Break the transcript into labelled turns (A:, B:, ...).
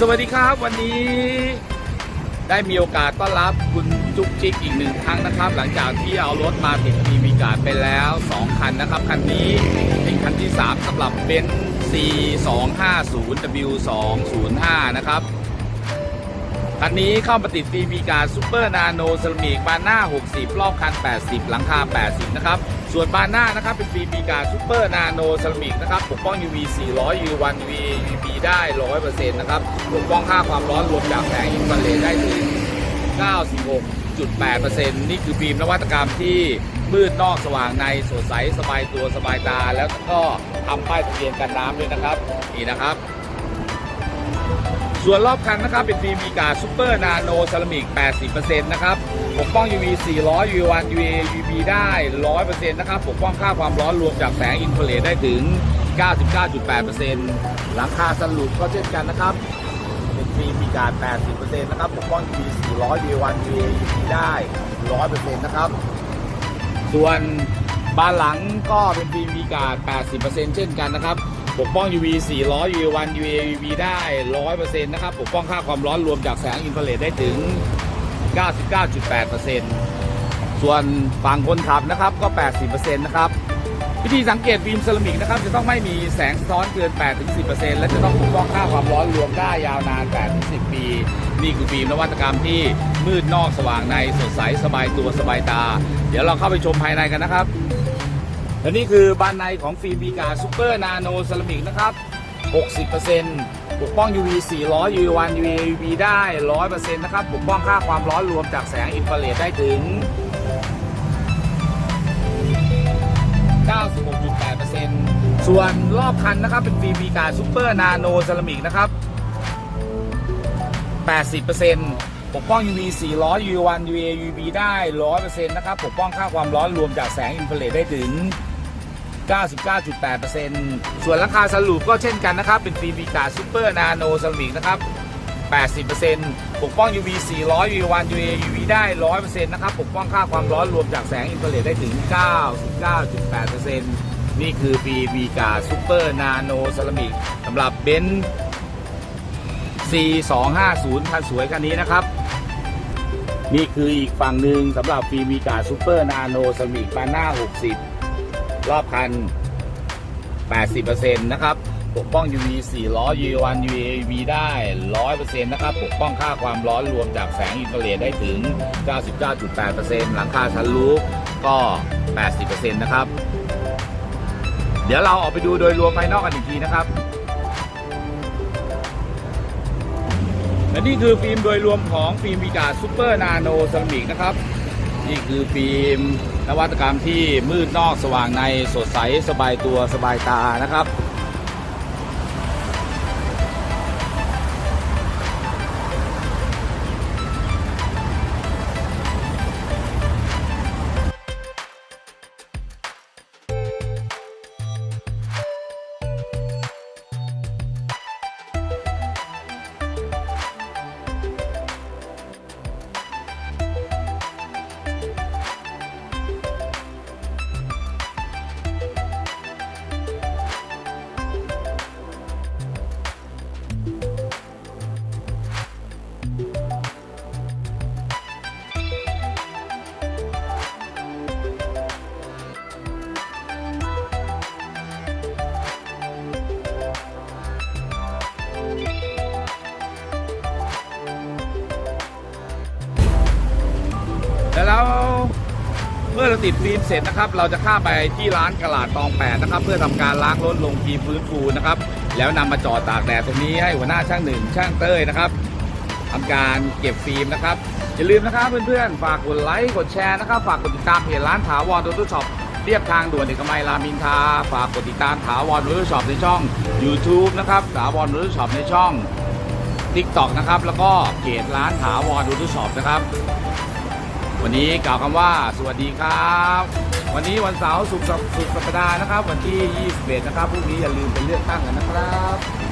A: สวัสดีครับวันนี้ได้มีโอกาสต้อนรับคุณจุ๊กจิ๊กอีกหนึ่งครั้งนะครับ หลังจากที่เอารถมาติดทีมีการไปแล้ว 2 คันนะครับ คันนี้เป็นคันที่ 3สำหรับเบนซ์ C250W205 นะครับ คันนี้เข้ามาติดฟีมีการซูเปอร์นาโนเซรามิกบานหน้า 60 รอบคัน 80 หลังคา 80 นะครับ ส่วนบานหน้านะครับ เป็นฟีมีกาซูเปอร์นาโนเซรามิกนะครับ ปกป้อง UV 400 U1 UV UV ได้ 100%นะครับ ปกป้องค่าความร้อนรวมจากแสงอินฟราเรดได้ถึง 96.8%นี่คือฟิล์มนวัตกรรมที่มืดนอกสว่างในสดใสสบายตัวสบายตา แล้วก็ทำป้ายทะเบียนกันน้ำด้วยนะครับ นี่นะครับ ส่วนรอบคันนะครับ เป็นฟิล์มมีกาซูเปอร์นาโนเซรามิก 80%นะครับปกป้อง UV 400 UV1 UV UV ได้ 100%นะครับปกป้องค่าความร้อนรวมจากแสงอินฟราเรดได้ถึง 99.8%หลังคาสลุปก็เช่นกันนะครับ เป็นฟิล์มมีการ80%นะครับปกป้อง UV 400 UV1 UV UV ได้ 100%นะครับ ส่วนบานหลังก็เป็นฟิล์มมีการ80%เช่นกันนะครับ ปกป้อง UV 400 UV1 UV UV ได้ 100%นะครับ ปกป้องค่าความร้อนรวมจากแสงอินฟราเรดได้ถึง 99.8%ส่วนฝั่งคนขับนะครับก็ 80%นะครับ วิธีสังเกตฟิล์มเซรามิกนะครับ จะต้องไม่มีแสงสะท้อนเกิน 8-10%และจะต้องปกป้องค่าความร้อนรวมได้ยาวนาน 8-10 ปี นี่คือฟิล์มนวัตกรรมที่มืดนอกสว่างในสดใสสบายตัวสบายตา เดี๋ยวเราเข้าไปชมภายในกันนะครับ และนี่คือบานในของฟิล์มบีกาซูเปอร์นาโนเซรามิกนะครับ 60%ปกป้อง UV 400 UV1 UV UV ได้ 100%นะครับปกป้องค่าความร้อนรวมจากแสงอินฟราเรดได้ถึง 96.8%ส่วนรอบคันนะครับเป็นฟิล์มบีกาซูเปอร์นาโนเซรามิกนะครับ 80%ปกป้อง UV 400 UV1 UV UV ได้ 100%นะครับ ปกป้องค่าความร้อนรวมจากแสงอินฟราเรดได้ถึง 99.8%ส่วนราคาสรุปก็เช่นกันนะครับ เป็นฟิล์มบีกาซูเปอร์นาโนเซรามิกนะครับ 80%ปกป้อง UV 400 UV1 UV UV ได้ 100%นะครับ ปกป้องค่าความร้อนรวมจากแสงอินฟราเรดได้ถึง 99.8%นี่คือฟิล์มบีกาซูเปอร์นาโนเซรามิกสำหรับเบนซ์ C250 คันสวยคันนี้นะครับ นี่คืออีกฝั่งหนึ่งสำหรับฟิล์มบีกาซูเปอร์นาโนเซรามิกบานหน้า60 รอบคัน 80%นะครับปกป้อง UV 400 UV1 UV UV ได้ 100%นะครับปกป้องค่าความร้อนรวมจากแสงอินฟราเรดได้ถึง 99.8%หลังคาชั้นลูฟก็ 80%นะครับ เดี๋ยวเราออกไปดูโดยรวมภายนอกกันอีกทีนะครับ และนี่คือฟิล์มโดยรวมของฟิล์มวิกาซูเปอร์นาโนเซรามิกนะครับ นี่คือฟิล์มนวัตกรรมที่มืดนอกสว่างในสดใสสบายตัวสบายตานะครับ เมื่อเราติดฟิล์มเสร็จนะครับ เราจะข้าไปที่ร้านกระลาดตองแปดนะครับ เพื่อทำการล้างรถลงฟิล์มฟื้นฟูนะครับ แล้วนำมาจอดตากแดดตรงนี้ให้หัวหน้าช่างหนึ่งช่างเต้ยนะครับทำการเก็บฟิล์มนะครับอย่าลืมนะครับเพื่อนๆ ฝากกดไลค์กดแชร์นะครับ ฝากกดติดตามเพจร้านถาวรโดโตช็อปเรียบทางด่วนเอกมัยรามินทาฝากกดติดตามถาวรโดโตช็อปในช่อง YouTube นะครับถาวรโดโตช็อปในช่อง TikTok นะครับแล้วก็เพจร้านถาวรโดโตช็อปนะครับ วันนี้กล่าวคำว่าสวัสดีครับ วันนี้วันเสาร์สุกร์สุขสัปดาห์นะครับ วันที่ 21 นะครับพรุ่งนี้อย่าลืมไปเลือกตั้งกันนะครับ